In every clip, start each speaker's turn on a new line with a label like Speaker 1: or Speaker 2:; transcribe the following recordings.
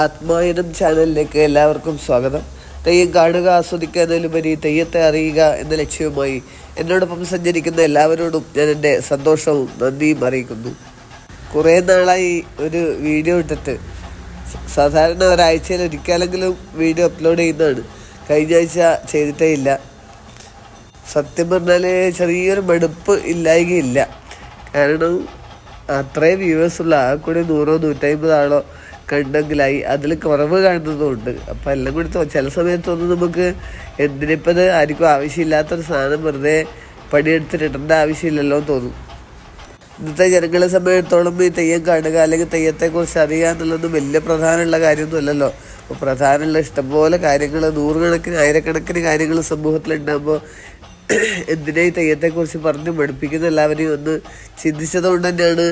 Speaker 1: ആത്മായനം ചാനലിലേക്ക് എല്ലാവർക്കും സ്വാഗതം. തെയ്യം കാണുക ആസ്വദിക്കുക എന്നതിലുപരി തെയ്യത്തെ അറിയുക എന്ന ലക്ഷ്യവുമായി എന്നോടൊപ്പം സഞ്ചരിക്കുന്ന എല്ലാവരോടും ഞാൻ എന്റെ സന്തോഷവും നന്ദിയും അറിയിക്കുന്നു. കുറേ നാളായി ഒരു വീഡിയോ ഇട്ടിട്ട്. സാധാരണ ഒരാഴ്ചയിൽ ഒരിക്കലെങ്കിലും വീഡിയോ അപ്ലോഡ് ചെയ്യുന്നതാണ്. കഴിഞ്ഞ ആഴ്ച ചെയ്തിട്ടേ ഇല്ല. സത്യം പറഞ്ഞാൽ ചെറിയൊരു മടുപ്പ് ഇല്ലായികയില്ല. കാരണം അത്രയും വ്യൂവേഴ്സ് ഉള്ള ആ കൂടി നൂറോ നൂറ്റമ്പത് ആളോ കണ്ടെങ്കിലായി അതിൽ കുറവ് കാണുന്നതുമുണ്ട്. അപ്പം എല്ലാം കൂടി ചില സമയത്തൊന്നും നമുക്ക് എന്തിനിപ്പത് ആർക്കും ആവശ്യമില്ലാത്തൊരു സാധനം വെറുതെ പണിയെടുത്തിട്ട് ഇടേണ്ട ആവശ്യമില്ലല്ലോ എന്ന് തോന്നും. ഇന്നത്തെ ജനങ്ങളെ സംബന്ധിച്ചിടത്തോളം ഈ തെയ്യം കാണുക അല്ലെങ്കിൽ തെയ്യത്തെക്കുറിച്ച് അറിയുക എന്നുള്ളതൊന്നും വലിയ പ്രധാനമുള്ള കാര്യമൊന്നും അല്ലല്ലോ അപ്പോൾ പ്രധാനമുള്ള ഇഷ്ടംപോലെ കാര്യങ്ങൾ നൂറുകണക്കിന് ആയിരക്കണക്കിന് കാര്യങ്ങൾ സമൂഹത്തിലുണ്ടാകുമ്പോൾ എന്തിനാ ഈ തെയ്യത്തെക്കുറിച്ച് പറഞ്ഞ് പഠിപ്പിക്കുന്ന എല്ലാവരെയും ഒന്ന് ചിന്തിച്ചതുകൊണ്ട് തന്നെയാണ്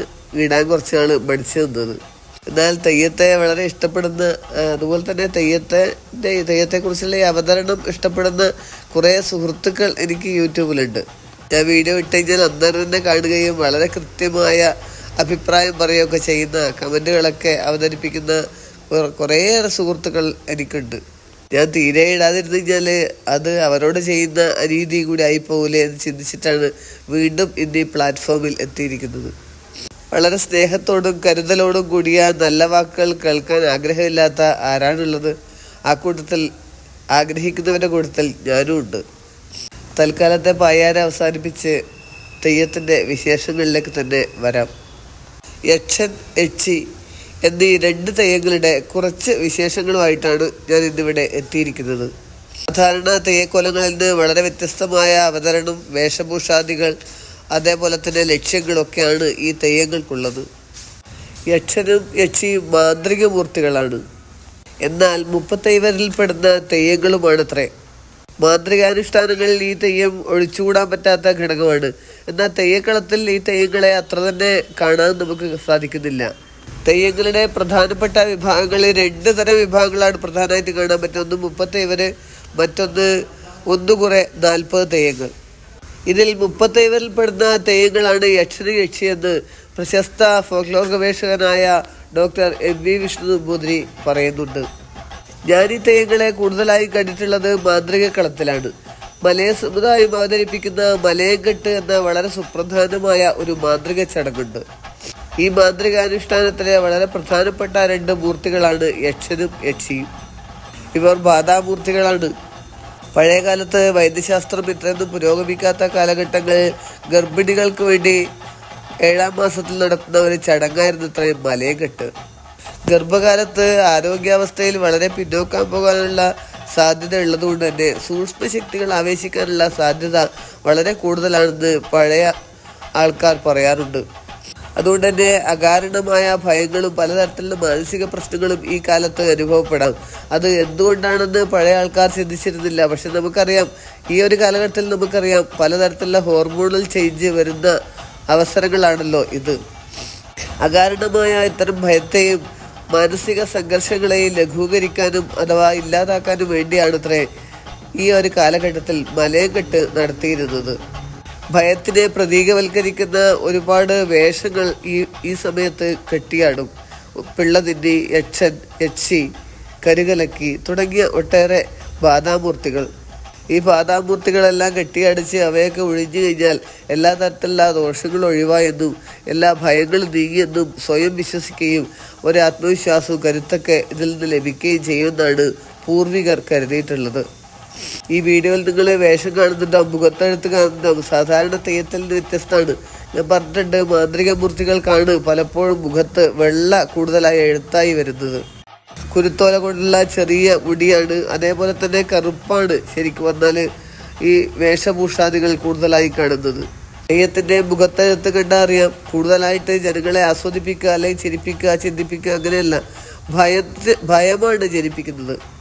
Speaker 1: ഇടാൻ കുറച്ച് നാൾ പഠിച്ചു നിന്നത്. എന്നാൽ തെയ്യത്തെ വളരെ ഇഷ്ടപ്പെടുന്ന അതുപോലെ തന്നെ തെയ്യത്തെ തെയ്യത്തെക്കുറിച്ചുള്ള ഈ അവതരണം ഇഷ്ടപ്പെടുന്ന കുറേ സുഹൃത്തുക്കൾ എനിക്ക് യൂട്യൂബിലുണ്ട്. ഞാൻ വീഡിയോ ഇട്ട് കഴിഞ്ഞാൽ അന്നേരം തന്നെ കാണുകയും വളരെ കൃത്യമായ അഭിപ്രായം പറയുകയൊക്കെ ചെയ്യുന്ന കമന്റുകളൊക്കെ അവതരിപ്പിക്കുന്ന കുറെ- കുറേയേറെ സുഹൃത്തുക്കൾ എനിക്കുണ്ട്. ഞാൻ തീരെ ഇടാതിരുന്നു കഴിഞ്ഞാൽ അത് അവരോട് ചെയ്യുന്ന അനീതി കൂടി ആയിപ്പോകില്ലേ എന്ന് ചിന്തിച്ചിട്ടാണ് വീണ്ടും ഇന്ന് ഈ പ്ലാറ്റ്ഫോമിൽ എത്തിയിരിക്കുന്നത്. വളരെ സ്നേഹത്തോടും കരുതലോടും കൂടിയ നല്ല വാക്കുകൾ കേൾക്കാൻ ആഗ്രഹമില്ലാത്ത ആരാണുള്ളത്? ആ കൂട്ടത്തിൽ ആഗ്രഹിക്കുന്നവരുടെ കൂട്ടത്തിൽ ഞാനും ഉണ്ട്. തൽക്കാലത്തെ പായാര അവസാനിപ്പിച്ച് തെയ്യത്തിന്റെ വിശേഷങ്ങളിലേക്ക് തന്നെ വരാം. യക്ഷൻ എച്ചി എന്നീ രണ്ട് തെയ്യങ്ങളുടെ കുറച്ച് വിശേഷങ്ങളുമായിട്ടാണ് ഞാൻ ഇന്നിവിടെ എത്തിയിരിക്കുന്നത്. സാധാരണ തെയ്യക്കൊലങ്ങളിൽ നിന്ന് വളരെ വ്യത്യസ്തമായ അവതരണം വേഷഭൂഷാദികൾ അതേപോലെ തന്നെ ലക്ഷ്യങ്ങളൊക്കെയാണ് ഈ തെയ്യങ്ങൾക്കുള്ളത്. യക്ഷനും യക്ഷിയും മാന്ത്രിക മൂർത്തികളാണ് എന്നാൽ മുപ്പത്തൈവരിൽപ്പെടുന്ന തെയ്യങ്ങളുമാണത്രേ. മാന്ത്രികാനുഷ്ഠാനങ്ങളിൽ ഈ തെയ്യം ഒഴിച്ചുകൂടാൻ പറ്റാത്ത ഘടകമാണ്. എന്നാൽ തെയ്യക്കളത്തിൽ ഈ തെയ്യങ്ങളെ അത്ര തന്നെ കാണാൻ നമുക്ക് സാധിക്കുന്നില്ല. തെയ്യങ്ങളുടെ പ്രധാനപ്പെട്ട വിഭാഗങ്ങളിൽ രണ്ട് തരം വിഭാഗങ്ങളാണ് പ്രധാനമായിട്ട് കാണാൻ പറ്റുന്നത്. ഒന്ന് മുപ്പത്തൈവര് മറ്റൊന്ന് ഒന്ന് കുറെ നാൽപ്പത് തെയ്യങ്ങൾ. ഇതിൽ മുപ്പത്തൈവരിൽ പെടുന്ന തെയ്യങ്ങളാണ് യക്ഷന് യക്ഷിയെന്ന് പ്രശസ്ത folklore ഗവേഷകനായ doctor M V Vishnu Namboothiri പറയുന്നുണ്ട്. ഞാൻ ഈ തെയ്യങ്ങളെ കൂടുതലായി കണ്ടിട്ടുള്ളത് മാന്ത്രിക കളത്തിലാണ് മലയ സമുദായം അവതരിപ്പിക്കുന്ന മലയങ്കെട്ട് എന്ന വളരെ സുപ്രധാനമായ ഒരു മാന്ത്രിക ചടങ്ങുണ്ട്. ഈ മാന്ത്രികാനുഷ്ഠാനത്തിലെ വളരെ പ്രധാനപ്പെട്ട രണ്ട് മൂർത്തികളാണ് യക്ഷനും യക്ഷിയും. ഇവർ ബാധാമൂർത്തികളാണ് പഴയ കാലത്ത് വൈദ്യശാസ്ത്രം ഇത്രയൊന്നും പുരോഗമിക്കാത്ത കാലഘട്ടങ്ങളിൽ ഗർഭിണികൾക്ക് വേണ്ടി ഏഴാം മാസത്തിൽ നടത്തുന്ന ഒരു ചടങ്ങായിരുന്നു ഇത്രയും മലയക്കെട്ട്. ഗർഭകാലത്ത് ആരോഗ്യാവസ്ഥയിൽ വളരെ പിന്നോക്കാൻ പോകാനുള്ള സാധ്യത ഉള്ളതുകൊണ്ട് തന്നെ സൂക്ഷ്മശക്തികൾ ആവേശിക്കാനുള്ള സാധ്യത വളരെ കൂടുതലാണെന്ന് പഴയ ആൾക്കാർ പറയാറുണ്ട്. അതുകൊണ്ട് തന്നെ അകാരണമായ ഭയങ്ങളും പലതരത്തിലുള്ള മാനസിക പ്രശ്നങ്ങളും ഈ കാലത്ത് അനുഭവപ്പെടാം. അത് എന്തുകൊണ്ടാണെന്ന് പഴയ ആൾക്കാർ ചിന്തിച്ചിരുന്നില്ല. പക്ഷെ നമുക്കറിയാം ഈ ഒരു കാലഘട്ടത്തിൽ നമുക്കറിയാം പലതരത്തിലുള്ള ഹോർമോണൽ ചേഞ്ച് വരുന്ന അവസരങ്ങളാണല്ലോ ഇത്. അകാരണമായ ഇത്തരം ഭയത്തെയും മാനസിക സംഘർഷങ്ങളെയും ലഘൂകരിക്കാനും അഥവാ ഇല്ലാതാക്കാനും വേണ്ടിയാണത്രേ ഈ ഒരു കാലഘട്ടത്തിൽ മലയക്കെട്ട് നടത്തിയിരുന്നത്. ഭയത്തിനെ പ്രതീകവൽക്കരിക്കുന്ന ഒരുപാട് വേഷങ്ങൾ ഈ ഈ സമയത്ത് കെട്ടിയാടും. പിള്ളതിന്നി യക്ഷൻ യക്ഷി കരുകലക്കി തുടങ്ങിയ ഒട്ടേറെ ബാധാമൂർത്തികൾ ഈ ബാധാമൂർത്തികളെല്ലാം കെട്ടിയടിച്ച് അവയൊക്കെ ഒഴിഞ്ഞു കഴിഞ്ഞാൽ എല്ലാ തരത്തിലുള്ള ദോഷങ്ങളും ഒഴിവായെന്നും എല്ലാ ഭയങ്ങളും നീങ്ങിയെന്നും സ്വയം വിശ്വസിക്കുകയും ഒരു ആത്മവിശ്വാസവും കരുത്തൊക്കെ ഇതിൽ നിന്ന് ലഭിക്കുകയും ചെയ്യുമെന്നാണ് പൂർവികർ കരുതിയിട്ടുള്ളത്. ഈ വീഡിയോയിൽ നിങ്ങൾ വേഷം കാണുന്നുണ്ടാവും മുഖത്തെഴുത്ത് കാണുന്നുണ്ടാവും സാധാരണ തെയ്യത്തിൽ വ്യത്യസ്തമാണ്. ഞാൻ പറഞ്ഞിട്ടുണ്ട് മാന്ത്രിക മൂർത്തികൾക്കാണ് പലപ്പോഴും മുഖത്ത് വെള്ള കൂടുതലായി എഴുത്തായി വരുന്നത്. കുരുത്തോല കൊണ്ടുള്ള ചെറിയ മുടിയാണ്. അതേപോലെ തന്നെ കറുപ്പാണ് ശരിക്കും വന്നാൽ ഈ വേഷഭൂഷാദികൾ കൂടുതലായി കാണുന്നത്. തെയ്യത്തിന്റെ മുഖത്തെഴുത്ത് കണ്ടാൽ അറിയാം. കൂടുതലായിട്ട് ജനങ്ങളെ ആസ്വദിപ്പിക്കുക അല്ലെങ്കിൽ ചിരിപ്പിക്കുക ചിന്തിപ്പിക്കുക അങ്ങനെയല്ല. ഭയത്തെ ഭയമാണ് ജനിപ്പിക്കുന്നത്.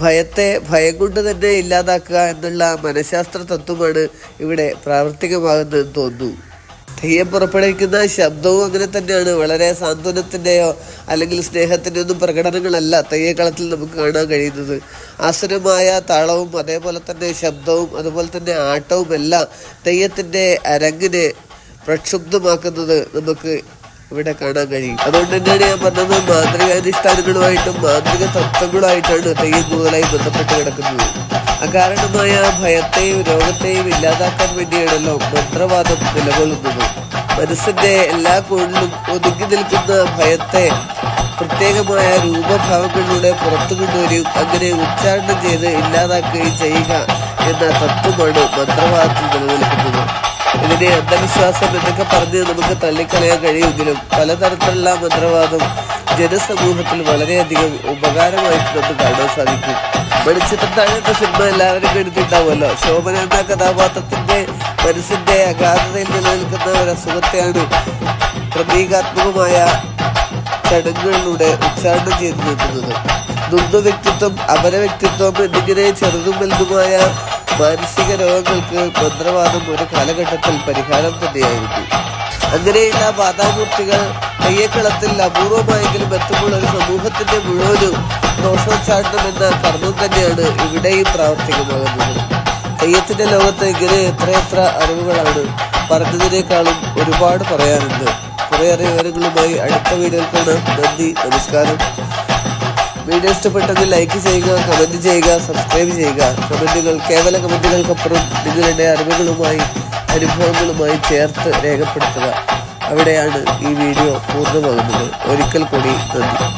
Speaker 1: ഭയത്തെ ഭയം കൊണ്ട് തന്നെ ഇല്ലാതാക്കുക എന്നുള്ള മനഃശാസ്ത്ര തത്വമാണ് ഇവിടെ പ്രാവർത്തികമാകുന്നതെന്ന് തോന്നുന്നു. തെയ്യം പുറപ്പെടുവിക്കുന്ന ശബ്ദവും അങ്ങനെ തന്നെയാണ്. വളരെ സാന്ത്വനത്തിന്റെയോ അല്ലെങ്കിൽ സ്നേഹത്തിന്റെ ഒന്നും പ്രകടനങ്ങളല്ല തെയ്യക്കളത്തിൽ നമുക്ക് കാണാൻ കഴിയുന്നത്. ആസുരമായ താളവും അതേപോലെ തന്നെ ശബ്ദവും അതുപോലെ തന്നെ ആട്ടവും എല്ലാം തെയ്യത്തിന്റെ അരങ്ങിനെ പ്രക്ഷുബ്ധമാക്കുന്നത് നമുക്ക് ഇവിടെ കാണാൻ കഴിയും. അതുകൊണ്ട് തന്നെയാണ് ഞാൻ പറഞ്ഞത് മാന്ത്രികാനുഷ്ഠാനങ്ങളുമായിട്ടും മാന്ത്രിക തത്വങ്ങളുമായിട്ടാണ് തെയ്യം കൂടുതലായി ബന്ധപ്പെട്ട് കിടക്കുന്നത്. അകാരണമായ ഭയത്തെയും രോഗത്തെയും ഇല്ലാതാക്കാൻ വേണ്ടിയാണല്ലോ മന്ത്രവാദം നിലകൊള്ളുന്നത്. മനസ്സിന്റെ എല്ലാ കോണിലും ഒതുങ്ങി നിൽക്കുന്ന ഭയത്തെ പ്രത്യേകമായ രൂപഭാവങ്ങളിലൂടെ പുറത്തു കൊണ്ടുവരികയും അങ്ങനെ ഉച്ചാരണം ചെയ്ത് ഇല്ലാതാക്കുകയും ചെയ്യുക എന്ന തത്വമാണ് മന്ത്രവാദത്തിൽ നിലനിൽക്കുന്നത്. ഇതിനെ അന്ധവിശ്വാസം എന്നൊക്കെ പറഞ്ഞ് നമുക്ക് തള്ളിക്കളയാൻ കഴിയുമെങ്കിലും പലതരത്തിലുള്ള മന്ത്രവാദം ജനസമൂഹത്തിൽ വളരെയധികം ഉപകാരമായിട്ട് നമുക്ക് കാണാൻ സാധിക്കും. വെളിച്ചത്തിൽ എന്ന സിനിമ എല്ലാവരും കണ്ടിട്ടുണ്ടാവുമല്ലോ ശോഭന എന്ന കഥാപാത്രത്തിന്റെ മനസ്സിന്റെ അഗാധതയിൽ നിലനിൽക്കുന്ന ഒരു അസുഖത്തെയാണ് പ്രതീകാത്മകമായ ചടങ്ങുകളിലൂടെ ഉച്ചാരണം ചെയ്തു നിൽക്കുന്നത്. ദുന്ദ വ്യക്തിത്വം അപര വ്യക്തിത്വം എന്നിങ്ങനെ ചെറുതും വലുതുമായ മാനസിക രോഗങ്ങൾക്ക് മന്ത്രവാദം ഒരു കാലഘട്ടത്തിൽ പരിഹാരം തന്നെയായിരുന്നു അങ്ങനെയുള്ള ബാധാമൂർത്തികൾ തെയ്യക്കളത്തിൽ അപൂർവമായെങ്കിലും എത്തുമ്പോൾ ഒരു സമൂഹത്തിന്റെ മുഴുവനും ദോഷോച്ചാടനം എന്ന കർമ്മം തന്നെയാണ് ഇവിടെയും പ്രാവർത്തികമാകുന്നത്. തെയ്യത്തിന്റെ ലോകത്ത് ഇങ്ങനെ എത്രയെത്ര അറിവുകളാണ് പറഞ്ഞതിനേക്കാളും ഒരുപാട് പറയാനുണ്ട്. കുറേയേറെ വിവരങ്ങളുമായി അടുത്ത വീഡിയോയിൽ കാണാം. നന്ദി നമസ്കാരം. വീഡിയോ ഇഷ്ടപ്പെട്ടെങ്കിൽ ലൈക്ക് ചെയ്യുക കമന്റ് ചെയ്യുക സബ്സ്ക്രൈബ് ചെയ്യുക. കമന്റുകൾ കേവല കമന്റുകൾക്കപ്പുറം നിങ്ങളുടെ അറിവുകളുമായി അനുഭവങ്ങളുമായി ചേർത്ത് രേഖപ്പെടുത്തുക. അവിടെയാണ് ഈ വീഡിയോ പൂർണമാകുന്നത്. ഒരിക്കൽ കൂടി നന്ദി.